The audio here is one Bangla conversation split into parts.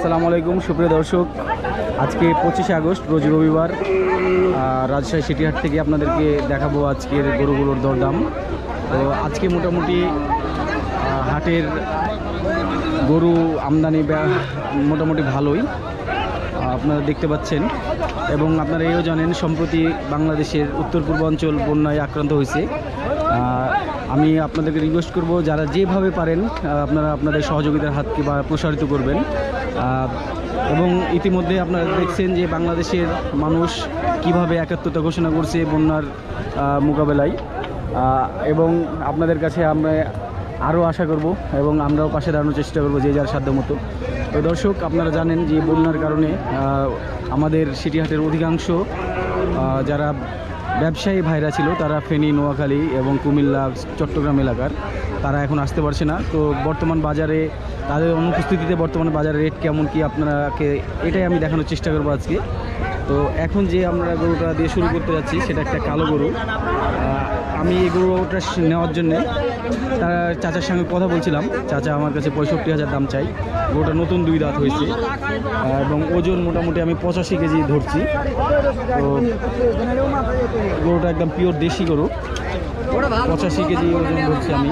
আসসালামু আলাইকুম, সুপ্রিয় দর্শক। আজকে পঁচিশে আগস্ট, রোজ রবিবার রাজশাহী সিটিহাট থেকে আপনাদেরকে দেখাবো আজকের গরুগুলোর দরদাম। তো আজকে মোটামুটি হাটের গরু আমদানি মোটামুটি ভালোই আপনারা দেখতে পাচ্ছেন। এবং আপনারা এও জানেন, সম্প্রতি বাংলাদেশের উত্তর পূর্বাঞ্চল বন্যায় আক্রান্ত হয়েছে। আমি আপনাদেরকে রিকোয়েস্ট করব, যারা যেভাবে পারেন আপনারা আপনাদের সহযোগিতার হাতকে বা প্রসারিত করবেন। এবং ইতিমধ্যে আপনারা দেখছেন যে বাংলাদেশের মানুষ কীভাবে একাত্মতা ঘোষণা করছে বন্যার মোকাবেলায়। এবং আপনাদের কাছে আমরা আরও আশা করব এবং আমরাও পাশে দাঁড়ানোর চেষ্টা করব যে যার সাধ্য মতো। তো দর্শক, আপনারা জানেন যে বন্যার কারণে আমাদের সিটিহাটের অধিকাংশ যারা ব্যবসায়ী ভাইরা ছিল, তারা ফেনী, নোয়াখালী এবং কুমিল্লা, চট্টগ্রাম এলাকার। তারা এখন আসতে পারছে না। তো বর্তমান বাজারে, তাদের অনুপস্থিতিতে বর্তমানে বাজারে রেট কেমন কি আপনারাকে, এটাই আমি দেখানোর চেষ্টা করব আজকে। তো এখন যে আমরা গরুটা দিয়ে শুরু করতে যাচ্ছি, সেটা একটা কালো গরু। আমি এই গরুটা নেওয়ার জন্যে তার চাচার সঙ্গে কথা বলছিলাম। চাচা আমার কাছে পঁয়ষট্টি হাজার দাম চাই। গরুটা নতুন দুই দাঁত হয়েছে। এবং ওজন মোটামুটি আমি পঁচাশি কেজি ধরছি। তো গরুটা একদম পিওর দেশি গরু। পঁচাশি কেজি ওজন ধরছি আমি।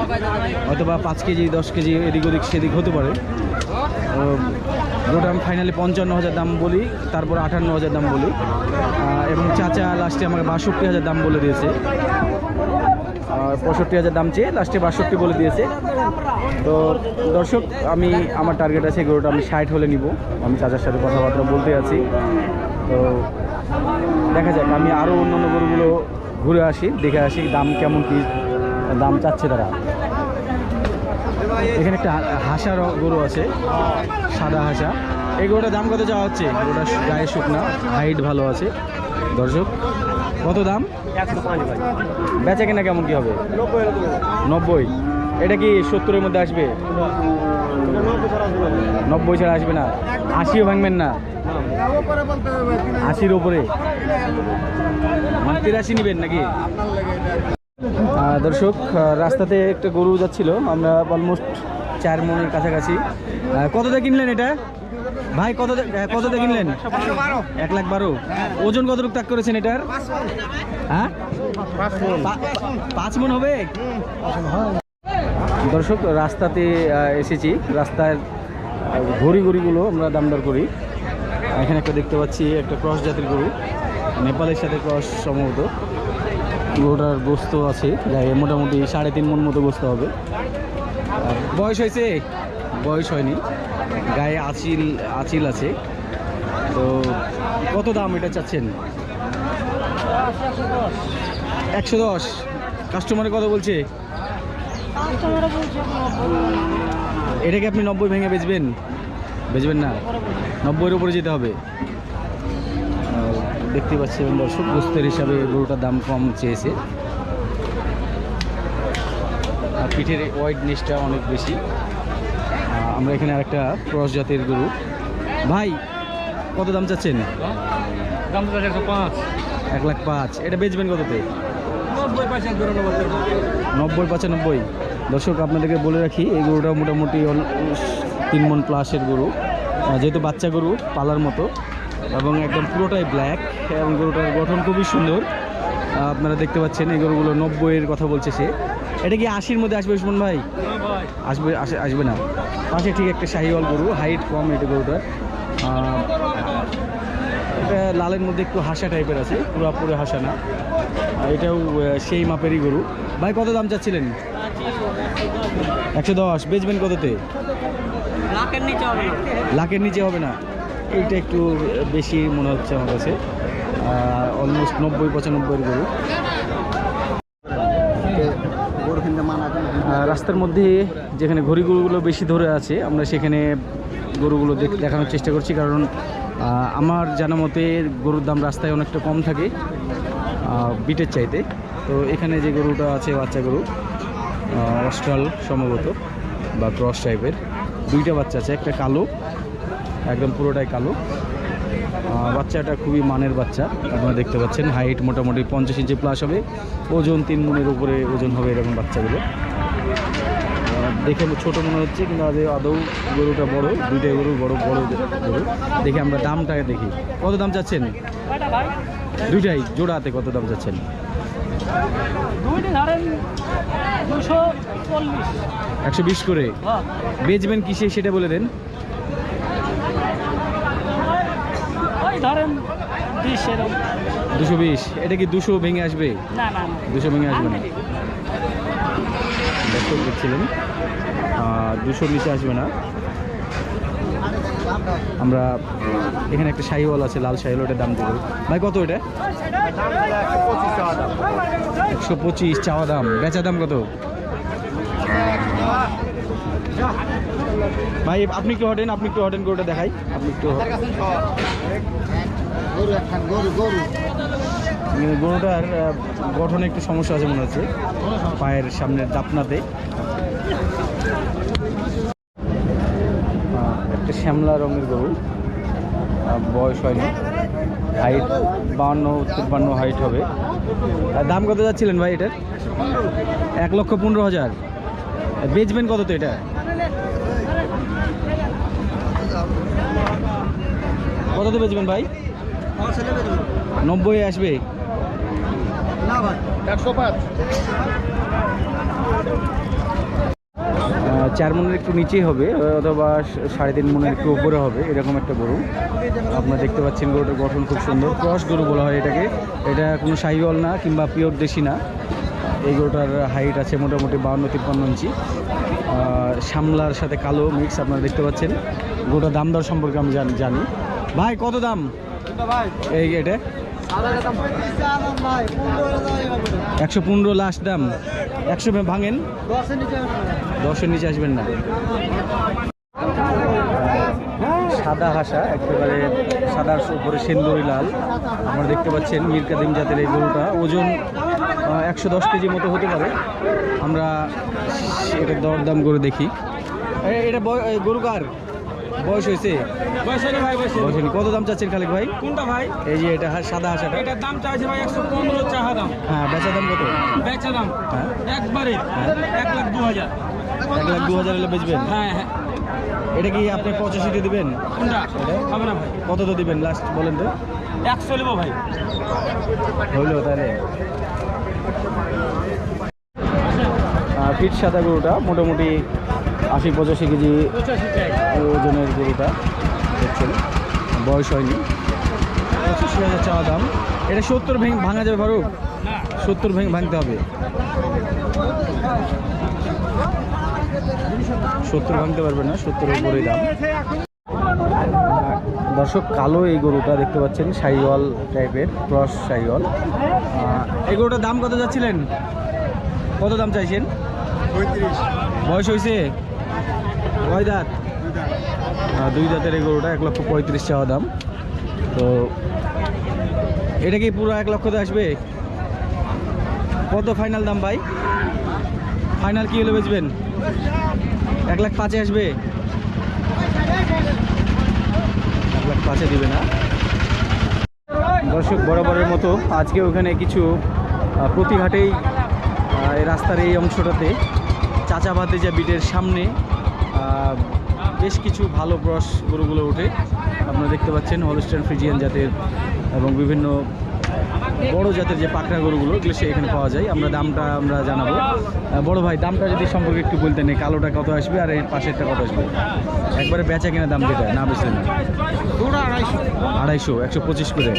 হয়তো বা পাঁচ কেজি, দশ কেজি, এদিক ওদিক, সেদিক হতে পারে। তো গরুটা আমি ফাইনালি পঞ্চান্ন হাজার দাম বলি, তারপর আটান্ন হাজার দাম বলি। এবং চাচা লাস্টে আমাকে বাষট্টি হাজার দাম বলে দিয়েছে। পঁয়ষট্টি হাজার দাম চেয়ে লাস্টে বাষট্টি বলে দিয়েছে। তো দর্শক, আমি আমার টার্গেট আছে গরুটা আমি ষাট হলে নিব। আমি চাচার সাথে কথাবার্তা বলতে আছি। তো দেখা যাক, আমি আরও অন্যান্য গরুগুলো ঘুরে আসি, দেখে আসি দাম কেমন কি, দাম চাচ্ছে তারা। এখানে একটা হা- হাসা গরু আছে, সাদা হাসা। এই গরুটার দাম কত যাওয়া হচ্ছে? গরুটা গায়ে শুকনা, হাইট ভালো আছে। দর্শক, কত দাম? বেচা কেনা কেমন কি হবে? নব্বই। এটা কি সত্তরের মধ্যে আসবে? নব্বই ছাড়া আসবে না। আশিও ভাঙবেন না। আশির ওপরে মানে তিরাশি নেবেন নাকি? দর্শক রাস্তাতে একটা গরু যাচ্ছিল আমরা অলমোস্ট চার মনের কাছাকাছি। কততে কিনলেন এটা? ভাই কত কততে কিনলেন? এক লাখ বারো। ওজন কতটুকু তাক করেছেন এটার? হ্যাঁ? পাঁচ মন হবে? দর্শক রাস্তাতে এসেছি। রাস্তার ঘড়ি ঘড়িগুলো আমরা দামদার করি। এখানে একটা দেখতে পাচ্ছি একটা ক্রস জাতের গরু নেপালের সাথে ক্রস সম্ভবত। গরুটার গোস্ত আছে যাই মোটামুটি সাড়ে তিন মন মতো গোস্ত হবে। বয়স হয়েছে? বয়স হয়নি। গায়ে আচিল আচিল আছে। তো কত দাম এটা চাচ্ছেন? একশো দশ। কাস্টমারে কত বলছে? এটাকে আপনি নব্বই ভেঙে বেচবেন? বেচবেন না? নব্বইয়ের উপরে যেতে হবে। আর দেখতে পাচ্ছি এবং দর্শক গোস্তের হিসাবে গরুটার দাম কম চেয়েছে। আর পিঠের ওয়াইডনেসটা অনেক বেশি। আমরা এখানে আরেকটা ক্রস জাতের গরু। ভাই কত দাম চাচ্ছেন? দাম পাঁচ। এক লাখ পাঁচ। এটা বেচবেন কততে? নব্বই পঁচানব্বই দর্শক আপনাদেরকে বলে রাখি এই গরুটা মোটামুটি তিন মন প্লাসের গরু যেহেতু বাচ্চা গরু, পালার মতো, এবং একদম পুরোটাই ব্ল্যাক এবং গরুটার গঠন খুবই সুন্দর। আপনারা দেখতে পাচ্ছেন এই গরুগুলো নব্বইয়ের কথা বলছে সে। এটা কি আশির মধ্যে আসবে সুমন ভাই? আসবে, আসে, আসবে না। পাশে ঠিক একটা শাহিওয়াল গরু হাইট কম এটা গরুটার। এটা লালের মধ্যে একটু হাসা টাইপের আছে পুরোপুরি হাসা না। এটাও সেই মাপেরই গরু। ভাই, কত দাম চাচ্ছিলেন? একশো দশ, বেচবেন কততে? লাখের নিচে হবে। না লাখের নিচে হবে না। এইটা একটু বেশি মনে হচ্ছে আমার কাছে। অলমোস্ট নব্বই, পঁচানব্বইয়ের গরু। রাস্তার মধ্যে যেখানে ঘড়ি গরুগুলো বেশি ধরে আছে, আমরা সেখানে গরুগুলো দেখ- দেখানোর চেষ্টা করছি। কারণ আমার জানা মতে গরুর দাম রাস্তায় অনেকটা কম থাকে বিটের চাইতে। তো এখানে যে গরুটা আছে, বাচ্চা গরু অস্ট্রাল সম্ভবত বা ক্রস টাইপের দুইটা বাচ্চা আছে, একটা কালো, একদম পুরোটাই কালো। বাচ্চাটা খুবই মানের বাচ্চা, আপনারা দেখতে পাচ্ছেন হাইট মোটামুটি পঞ্চাশ ইঞ্চি প্লাস হবে। ওজন তিন মনের উপরে ওজন হবে এরকম বাচ্চাগুলো। দেখে ছোট মনে হচ্ছে, কিন্তু আজ আদৌ গরুটা বড় দুইটাই গরু বড় বড় গরু। দেখে আমরা দামটা দেখি। কত দাম চাচ্ছেন? দুইটাই জোড়াতে কত দাম চাচ্ছেন? দুইটি ধরেন দুশো চল্লিশ। একশো বিশ করে। হ্যাঁ। বেচবেন কিসে সেটা বলে দেন। ওই ধরেন বিশ এরকম। দুশো বিশ। এটা কি দুশো ভেঙে আসবে? না না না। দুশো ভেঙে আসবে না। দেখছিলেন দুশো নিচে আসবে না। আমরা এখানে একটা শাহিওয়াল আছে, লাল শাহিওয়াল, ওটার দাম দেবো। ভাই, কত এটা? একশো পঁচিশ চাওয়া দাম। বেচা দাম কত? ভাই, আপনি একটু হটেন, আপনি একটু হটেন গরুটা দেখাই। আপনি একটু গরুটার গঠনে একটু সমস্যা আছে মনে হচ্ছে। পায়ের সামনের দাপনাতে আহ, একটা শ্যামলা রঙের গরু। বয়স হয়নি। হাইট বাউন্ন তিপ্পান্ন হাইট হবে। আর দাম কত যাচ্ছিলেন ভাই এটার? এক লক্ষ পনেরো হাজার। বেচবেন কত তো এটা? কত তো বেচবেন ভাই? নব্বই আসবে। একশো পাঁচ। চার মনের একটু নিচেই হবে অথবা সাড়ে তিন মনের একটু উপরে হবে এরকম একটা গরু। আপনারা দেখতে পাচ্ছেন গরুটার গঠন খুব সুন্দর। ক্রস গরু বলা হয় এটাকে। এটা কোনো সাইওয়াল না কিংবা পিওর দেশি না। এই গরুটার হাইট আছে মোটামুটি বাউন্ন তিপ্পান্ন ইঞ্চি। আহ, সামলার সাথে কালো মিক্স আপনারা দেখতে পাচ্ছেন। গরুটার দাম দর সম্পর্কে আমি জানি জানি। ভাই কত দাম? এই এটা? একশো পনেরো লাস্ট দাম। একশো ভাঙেন? দশের নিচে আসবেন না। সাদা হাসা, একেবারে সাদার উপরে সেন্দুরি লাল। আমরা দেখতে পাচ্ছেন মীর কাদিম জাতের এই গরুটা। ওজন একশো দশ কেজি মতো হতে পারে। আমরা এটা দরদাম করে দেখি। এটা গরু কার? বয়স হয়েছে? বয়স হয়নি ভাই বয়স হয়নি। কত দাম চাচ্ছেন খালেক ভাই? কোনটা ভাই? এই যে এটা সাদা হাসাটা এটার দাম চাইছে ভাই একশো পনেরো চাহা দাম। হ্যাঁ বেচা দাম কত? বেচা দাম। হ্যাঁ। একবারে এক লাখ দু হাজার। এক লাখ দু হাজার হলে বেচবেন? হ্যাঁ হ্যাঁ। এটা কি আপনি পঁচাশিতে দিবেন? হবে না ভাই। কত তো দিবেন লাস্ট বলেন তো? একশো নেব ভাই। হইল তাহলে। পিঠ সাদা গরুটা মোটামুটি আশি পঁচাশি কেজি। ওজনের গরুটা দেখছেন বয়স হয়নি। পঁচাশি হাজার চাওয়া দাম। এটা সত্তর ভেঙে ভাঙা যাবে ফারুক? সত্তর ভেঙে ভাঙতে হবে। সত্তর ভাঙতে পারবে না সত্তর উপরেই দাম। দর্শক কালো এই গরুটা দেখতে পাচ্ছেন সাইওয়াল টাইপের ক্রস সাইওয়াল। এই গরুটার দাম কত যাচ্ছিলেন? কত দাম চাইছেন? বয়স হয়েছে? কয় দাঁত। দুই দাঁতের এই গরুটা এক লক্ষ পঁয়ত্রিশ চাওয়া দাম। তো এটা কি পুরো এক লক্ষতে আসবে? কত ফাইনাল দাম ভাই? ফাইনাল কি হলে বেচবেন? এক লাখ পাঁচে আসবে? এক লাখ পাঁচে দিবে না। দর্শক বরাবরের মতো আজকে ওখানে কিছু আহ, প্রতি হাটেই আহ, এই রাস্তার এই অংশটাতে চাচাবাদে যা বিটের সামনে বেশ কিছু ভালো ব্রস গরুগুলো ওঠে। আপনারা দেখতে পাচ্ছেন হলস্টাইন ফ্রিজিয়ান জাতের এবং বিভিন্ন বড় জাতের যে পাখরা গরুগুলো এগুলো সে এখানে পাওয়া যায়। আমরা দামটা আমরা জানাব। বড় ভাই দামটা যদি সম্পর্কে একটু বলতেন কালোটা কত আসবে আর এই পাশেরটা কত আসবে? একবারে বেচা কিনা দাম যেটা না বেচলে না? আড়াইশো। একশো পঁচিশ করে।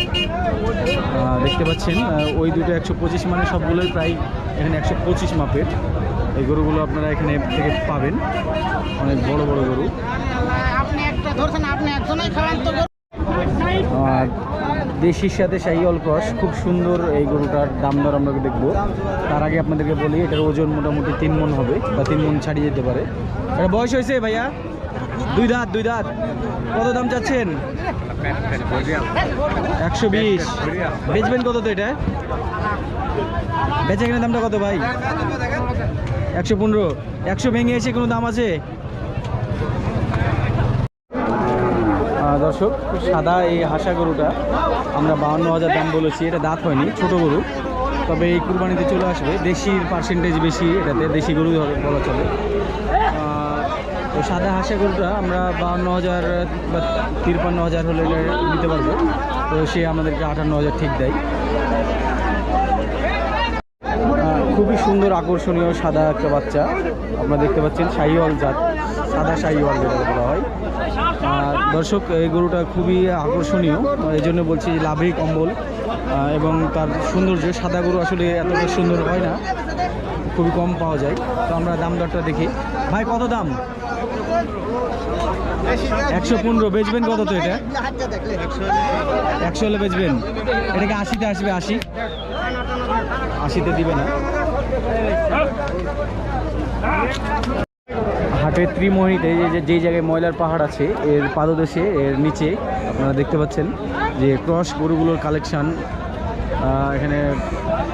দেখতে পাচ্ছেন ওই দুটো একশো পঁচিশ মানে সবগুলোই প্রায় এখানে একশো পঁচিশ মাপের। এই গরুগুলো আপনারা এখানে থেকে পাবেন। অনেক বড় বড় গরু। আর দেশির সাথে শাহিওয়াল ক্রস খুব সুন্দর এই গরুটার দাম দর আমরা দেখব। তার আগে আপনাদেরকে বলি এটার ওজন মোটামুটি তিন মন হবে বা তিন মন ছাড়িয়ে যেতে পারে। এটা বয়স হয়েছে ভাইয়া? দুই দাঁত দুই দাঁত। কত দাম চাচ্ছেন? একশো বিশ। বেচবেন কত তো এটা? বেচে কিনা দামটা কত ভাই? একশো পনেরো, একশো ভেঙে এসে কোনো দাম আছে? দর্শক, সাদা এই হাসা গরুটা, আমরা বাহান্ন হাজার দাম বলেছি, এটা দাঁত হয়নি, ছোট গরু। তবে এই কুরবানিতে চলে আসবে, দেশির পার্সেন্টেজ বেশি, এটাতে দেশি গরু বলা চলে। তো সাদা হাঁসা গরুটা আমরা বাউন্ন হাজার বা তিরপান্ন হাজার হলে নিতে পারব। তো সে আমাদেরকে আটান্ন হাজার ঠিক দেয়। সুন্দর আকর্ষণীয় সাদা একটা বাচ্চা। আপনারা দেখতে পাচ্ছেন শাহিওয়াল জাত, সাদা শাহিওয়াল যেটা বলা হয়। দর্শক, এই গরুটা খুবই আকর্ষণীয়। এই জন্য বলছি যে লাভই কম্বল। এবং তার সৌন্দর্য, সাদা গরু আসলে এতটা সুন্দর হয় না। খুবই কম পাওয়া যায়। তো আমরা দাম দরটা দেখি। ভাই, কত দাম? একশো পনেরো, বেচবেন কত তো এটা? একশো হলে বেচবেন। এটাকে আশিতে আসবে, আশি। আশিতে দিবে না। হাটের ত্রিমোহিতে যে যে- যেই জায়গায় ময়লার পাহাড় আছে, এর পাদদেশে, এর নিচে আপনারা দেখতে পাচ্ছেন যে ক্রস গরুগুলোর কালেকশান এখানে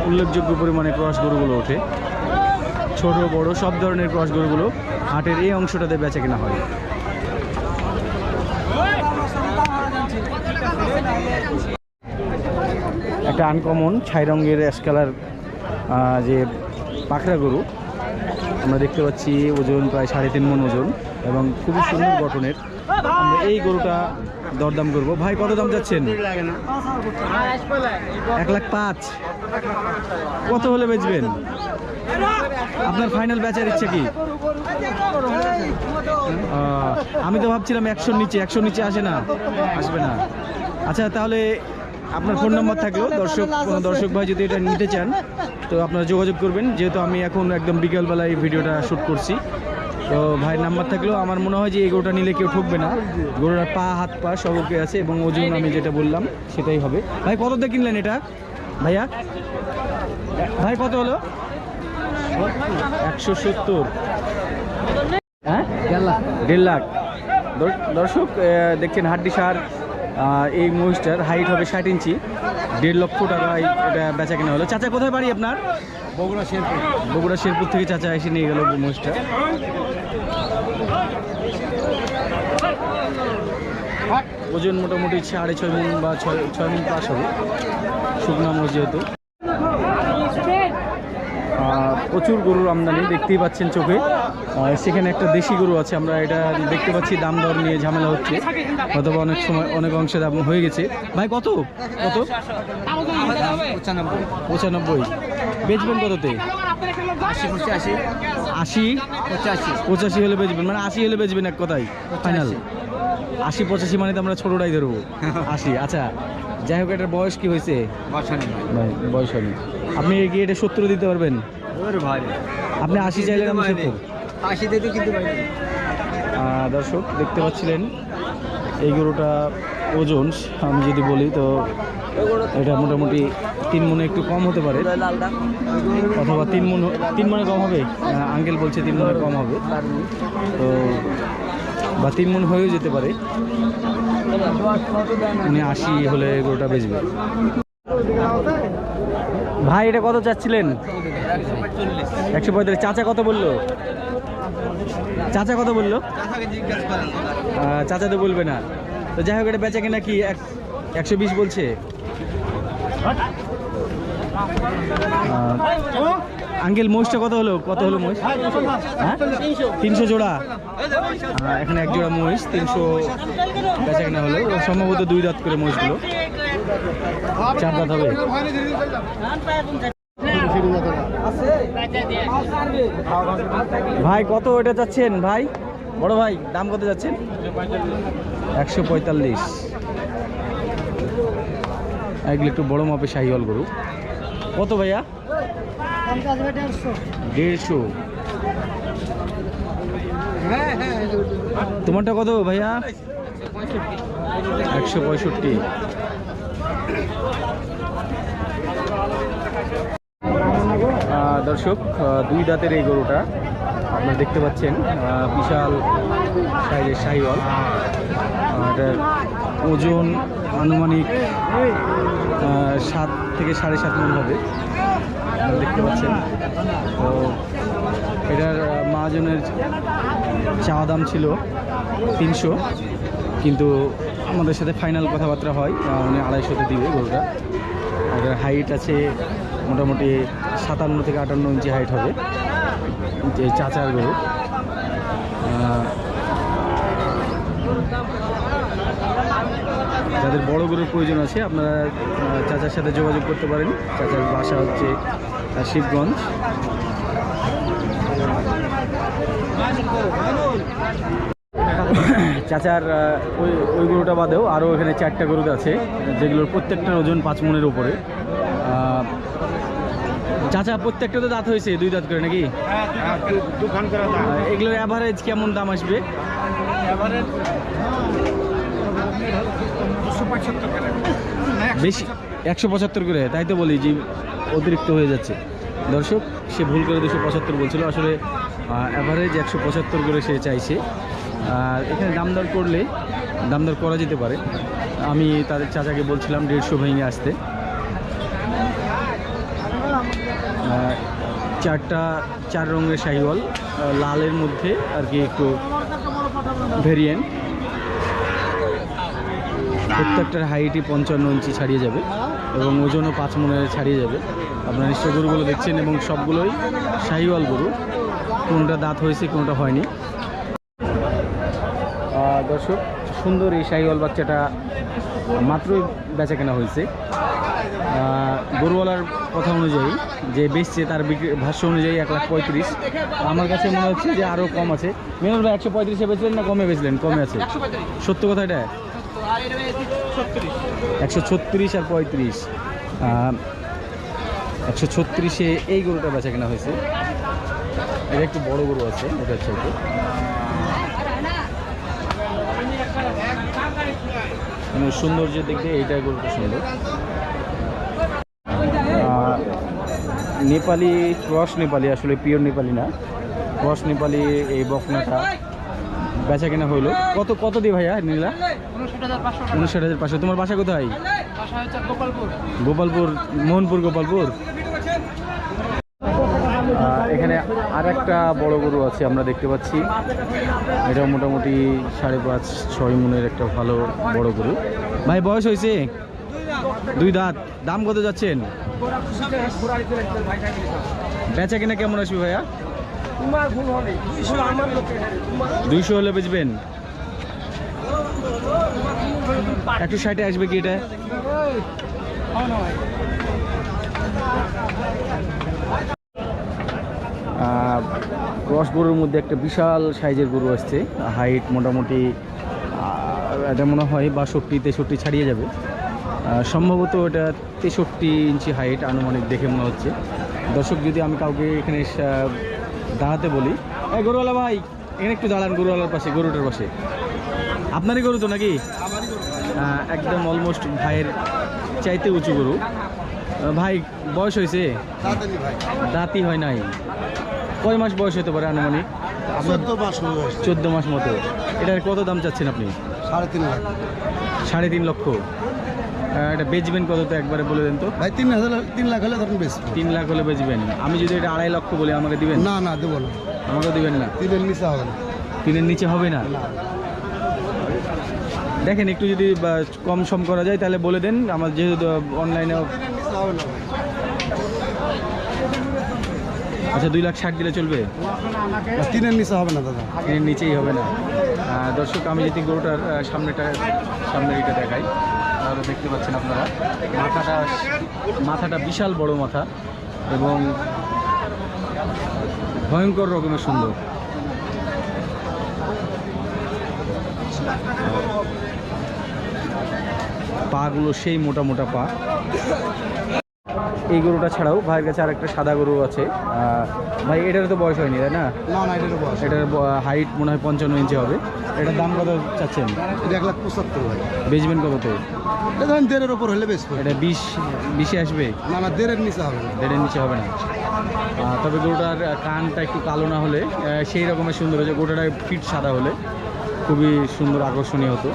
উল্লেখযোগ্য পরিমাণে ক্রস গরুগুলো ওঠে। ছোট, বড়, সব ধরনের ক্রস গরুগুলো হাটের এই অংশটাতে বেচা কেনা হয়। একটা আনকমন ছাই রঙের অ্যাশ কালার যে পাখরা গরু। আমরা দেখতে পাচ্ছি ওজন প্রায় সাড়ে তিন মন ওজন এবং খুবই সুন্দর গঠনের। আমরা এই গরুটা দরদাম করব। ভাই, কত দাম যাচ্ছেন? এক লাখ পাঁচ। কত হলে বেচবেন? আপনার ফাইনাল বেচার ইচ্ছে কি? আমি তো ভাবছিলাম একশোর নিচে একশোর নিচে আসে না। আসবে না। আচ্ছা তাহলে আপনার ফোন নাম্বার থাকলেও দর্শক দর্শক ভাই যদি এটা নিতে চান, তো আপনারা যোগাযোগ করবেন। যেহেতু আমি এখন একদম বিকেলবেলায় এই ভিডিওটা শ্যুট করছি। তো ভাইয়ের নাম্বার থাকলেও আমার মনে হয় যে এই গরুটা নিলে কেউ ঠকবে না। গরুটার পা, হাত, পা সব ওকে আছে এবং ওজন আমি যেটা বললাম, সেটাই হবে। ভাই, কত দিয়ে কিনলেন এটা? ভাইয়া? ভাই, কত হলো? একশো সত্তর। হ্যাঁ? দেড় লাখ। দর্শক দেখছেন হাড্ডি সার এই মহিষটার হাইট হবে ষাট ইঞ্চি। দেড় লক্ষ টাকা এটা বেচা কেনা হলো। চাচা কোথায় বাড়ি আপনার? বগুড়া শেরপুর। বগুড়া শেরপুর থেকে চাচা এসে নিয়ে গেল মহিষটা। ওজন মোটামুটি সাড়ে ছয় মন বা ছয় ছয় মন পাশ হবে। শুকনো মোষ যেহেতু। প্রচুর গরুর আমদানি দেখতেই পাচ্ছেন চোখে। সেখানে একটা দেশি গরু আছে আমরা এটা দেখতে পাচ্ছি দাম দর নিয়ে ঝামেলা হচ্ছে। অথবা অনেক সময় অনেক অংশে দাম হয়ে গেছে। ভাই কত? কত? পঁচানব্বই। বেচবেন কততে? আশি? পঁচাশি পঁচাশি হলে বেচবেন। মানে আশি হলে বেচবেন এক কথাই ফাইনাল আশি পঁচাশি মানে তো আমরা ছোটোটাই ধরবো। আশি আচ্ছা। যাই হোক এটার বয়স কি হয়েছে? ভাই, বয়স হয়নি। আপনি কি এটা সত্তর দিতে পারবেন? আপনি আশি চাইলেন আমি দর্শক দেখতে পাচ্ছিলেন এই গরুটা ওজন আমি যদি বলি তো এটা মোটামুটি তিন মনে একটু কম হতে পারে। অথবা তিন মন তিন মনে কম হবে? আঙ্কেল বলছে তিন মনে কম হবে। তো বা তিন মন হয়েও যেতে পারে। উনি আশি হলে গরুটা বেচবে। ভাই, এটা কত চাচ্ছিলেন? একশো পঁয়তাল্লিশ। চাচা কত বলল? চাচা কত বলল? চাচা তো বলবে না। তো যাই হোক, এটা বেচা কিনা কি? একশো বিশ বলছে। আঙ্কেল, মোষটা কত হলো? কত হলো মোষ? হ্যাঁ? তিনশো জোড়া। এখানে এক জোড়া মহিষ তিনশো বেচা কিনা হলো। সম্ভবত দুই দাঁত করে মহিষগুলো হবে। ভাই, কত এটা যাচ্ছেন ভাই? বড় ভাই, দাম কত যাচ্ছেন? একশো পঁয়তাল্লিশ। এগুলো একটু বড় মাপে শাহিওয়াল গরু। কত ভাইয়া? দেড়শো। তোমারটা কত ভাইয়া? একশো পঁয়ষট্টি। দর্শক দুই দাঁতের এই গরুটা আপনারা দেখতে পাচ্ছেন বিশাল সাইজের আহ, এটার ওজন আনুমানিক সাত থেকে সাড়ে সাত মন হবে। দেখতে পাচ্ছেন। তো এটার আহ, মহাজনের চাওয়া দাম ছিল তিনশো কিন্তু আমাদের সাথে ফাইনাল কথাবার্তা হয়। উনি আড়াইশোতে দিবে গরুটা এটার হাইট আছে মোটামুটি সাতান্ন থেকে আটান্ন ইঞ্চি হাইট হবে। যে চাচার গরু যাদের বড় গরুর প্রয়োজন আছে, আপনারা চাচার সাথে যোগাযোগ করতে পারেন। চাচার বাসা হচ্ছে শিবগঞ্জ। চাচার ওই ওই গরুটা বাদেও আরও এখানে চারটা গরু আছে যেগুলোর প্রত্যেকটার ওজন পাঁচ মনের উপরে। চাচা প্রত্যেকটা তো দাঁত হয়েছে দুই দাঁত করে নাকি? আহ, এগুলোর অ্যাভারেজ কেমন দাম আসবে? বেশি একশো পঁচাত্তর করে তাই তো বলি যে অতিরিক্ত হয়ে যাচ্ছে। দর্শক সে ভুল করে দুশো পঁচাত্তর বলছিল আসলে অ্যাভারেজ একশো পঁচাত্তর করে সে চাইছে। আর এখানে দামদর করলে দামদর করা যেতে পারে। আমি তাদের চাচাকে বলছিলাম দেড়শো ভেঙে আসতে। চারটা, চার রঙের শাহিওয়াল লালের মধ্যে আর কি একটু ভেরিয়েন্ট। প্রত্যেকটার হাইটই পঞ্চান্ন ইঞ্চি ছাড়িয়ে যাবে এবং ওজনও পাঁচ মনের ছাড়িয়ে যাবে। আপনারা নিশ্চয় গরুগুলো দেখছেন এবং সবগুলোই শাহিওয়াল গরু। কোনটা দাঁত হয়েছে, কোনটা হয়নি। দর্শক সুন্দর এই শাহিওয়াল বাচ্চাটা মাত্রই বেচা কেনা হয়েছে। গরুওয়ালার কথা অনুযায়ী যে বেচছে তার বিক্রি ভাষ্য অনুযায়ী এক লাখ পঁয়ত্রিশ। আমার কাছে মনে হচ্ছে যে আরও কম আছে। মেনুর ভাই একশো পঁয়ত্রিশে বেচলেন না কমে বেচলেন? কমে আছে। সত্য কথা এটা? একশো ছত্রিশ আর পঁয়ত্রিশ। একশো ছত্রিশে এই গরুটা বেচা কেনা হয়েছে। এটা একটু বড় গরু আছে এটা চাইতে। মানে সৌন্দর্যের দিক দিয়ে এইটা গরুটা সুন্দর। নেপালি ক্রস নেপালি আসলে পিওর নেপালি না। ক্রস নেপালি এই বকনাটা বেচা কেনা হইল। কত কত দিয়ে ভাইয়া নীলা? উনষাট হাজার পাঁচশো তোমার বাসা কোথায়? গোপালপুর মোহনপুর গোপালপুর? এখানে আর একটা বড় গরু আছে, আমরা দেখতে পাচ্ছি। এটা মোটামুটি সাড়ে পাঁচ, ছয় মনের একটা ভালো বড় গরু। ভাই, বয়স হয়েছে? দুই দাঁত। দাম কত যাচ্ছেন? বেচা কিনা কেমন আসবে ভাইয়া? দুইশো হলে বেচবেন। একটু ষাটে আসবে কি এটা? ক্রস গরুর মধ্যে একটা বিশাল সাইজের গরু আসছে। হাইট মোটামুটি এটা মনে হয় বাষট্টি তেষট্টি ছাড়িয়ে যাবে। সম্ভবত এটা তেষট্টি ইঞ্চি হাইট আনুমানিক দেখে মনে হচ্ছে। দর্শক যদি আমি কাউকে এখানে দাঁড়াতে বলি এই গরুওয়ালা ভাই এখানে একটু দাঁড়ান গরুওয়ালার পাশে গরুটার পাশে। আপনারই গরু তো নাকি? একদম অলমোস্ট ভাইয়ের চাইতে উঁচু গরু। ভাই বয়স হয়েছে? দাঁতি হয় নাই। কয় মাস বয়স হতে পারে আনুমানিক? চোদ্দ মাস চোদ্দ মাস মতো। এটার কত দাম চাচ্ছেন আপনি? সাড়ে তিন লাখ। সাড়ে তিন লক্ষ। এটা বেচবেন কত তো একবারে বলে দেন তো? ভাই তিন হাজার তিন লাখ হলে তখন বেশি তিন লাখ হলে বেচবেন। আমি যদি এটা আড়াই লক্ষ বলি আমাকে দিবেন? না না দেবো না। আমাকে দিবেন না? তিনের নিচে হবে না। তিনের নিচে হবে না? দেখেন একটু যদি কম সম করা যায় তাহলে বলে দেন। আমার যেহেতু অনলাইনে তিনের নিচে হবে না ভাই। আচ্ছা দুই লাখ ষাট দিলে চলবে? তিনের নিচে হবে না দাদা। তিনের নিচেই হবে না। দর্শক আমি যদি গরুটার সামনেটা সামনের এটা দেখাই তাহলে দেখতে পাচ্ছেন আপনারা মাথাটা মাথাটা বিশাল বড় মাথা এবং ভয়ঙ্কর রকমের সুন্দর। পাগুলো সেই মোটা মোটা পা। এই গরুটা ছাড়াও ভাইয়ের কাছে আরেকটা সাদা গরু আছে। ভাই এটার তো বয়স হয়নি তাই না? না না এটার বয়স এটার হাইট মনে হয় পঞ্চান্ন ইঞ্চি হবে। এটার দাম কত চাচ্ছেন? এটা এক লাখ পঁচাত্তর ভাই। বেচবেন কততে? এটা ধরেন দেড়ের ওপর হলে বেশি এটা বিশ বিশে আসবে? না না দেড়ের নিচে হবে দেড়ের নিচে হবে না। তবে গরুটার কানটা একটু কালো না হলে সেই রকমের সুন্দর হয়েছে। গরুটার ফিট সাদা হলে খুবই সুন্দর আকর্ষণীয় হতো।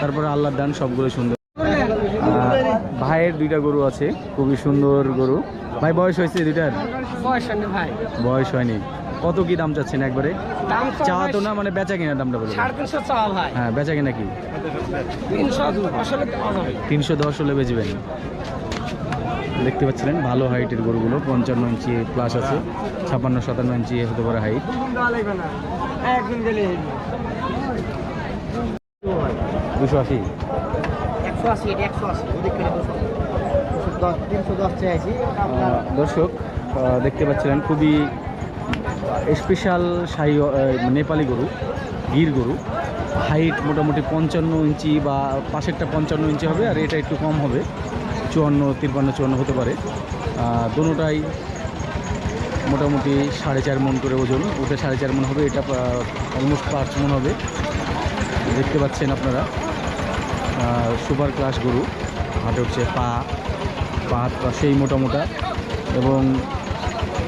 তারপরে আল্লাহর দান সবগুলো সুন্দর। ভাইয়ের দুইটা গরু আছে খুবই সুন্দর গরু। ভাই বয়স হয়েছে দুইটার? বয়স নেই ভাই। বয়স হয়নি। কত কি দাম চাচ্ছেন একবারে? চাওয়া তো না মানে বেচা কিনা দামটা বলুন ভাই। হ্যাঁ বেচা কিনা কি? তিনশো দশ হলে বেচবেন। দেখতে পাচ্ছিলেন ভালো হাইটের গরুগুলো পঞ্চান্ন ইঞ্চি প্লাস আছে ছাপান্ন সাতান্ন ইঞ্চি হতে পারে হাইট দুশো আশি? দর্শক দেখতে পাচ্ছিলেন খুবই স্পেশাল শাহী নেপালি গরু গির গরু। হাইট মোটামুটি পঞ্চান্ন ইঞ্চি বা পাশেরটা পঞ্চান্ন ইঞ্চি হবে আর এটা একটু কম হবে চুয়ান্ন তিপ্পান্ন চুয়ান্ন হতে পারে। আহ, দোনোটাই মোটামুটি সাড়ে চার মন করে ওজন ওটা সাড়ে চার মন হবে এটা অলমোস্ট পাঁচ মন হবে। দেখতে পাচ্ছেন আপনারা। সুপার ক্লাস গরু। হাতে হচ্ছে পা পা হাত পা সেই মোটা মোটা এবং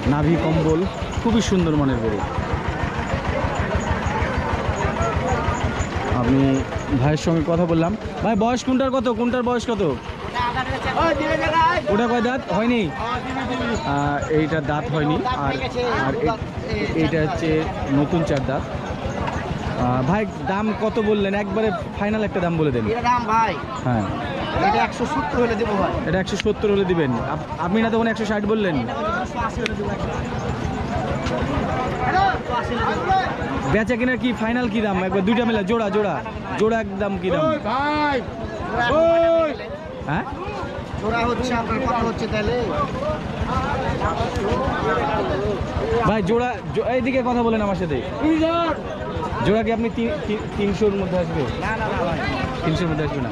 নাভি কম্বল খুবই সুন্দর মানের গরু। আমি ভাইয়ের সঙ্গে কথা বললাম। ভাই বয়স কোনটার কত? কোনটার বয়স কত? ওটা কয় দাঁত? হয়নি? আহ, এইটার দাঁত হয়নি। আর আর এই- এইটা হচ্ছে নতুন চার দাঁত। ভাই দাম কত বললেন? একবারে ফাইনাল একটা দাম বলে দেন। এটা দাম ভাই। হ্যাঁ। এটা একশো সত্তর হলে দেবো ভাই। এটা একশো সত্তর হলে দিবেন। আপনি না তখন একশো ষাট বললেন? বেচা কিনা কি ফাইনাল কি দাম? একবার দুইটা মেলা জোড়া জোড়া। জোড়া একদম কি দাম? হ্যাঁ? ওরা হচ্ছে আপনার কথা হচ্ছে তাহলে? ভাই জোড়া এইদিকে কথা বলেন আমার সাথে। জোড়া কি আপনি তিন- তিন- তিনশোর মধ্যে আসবে? তিনশোর মধ্যে আসবে না?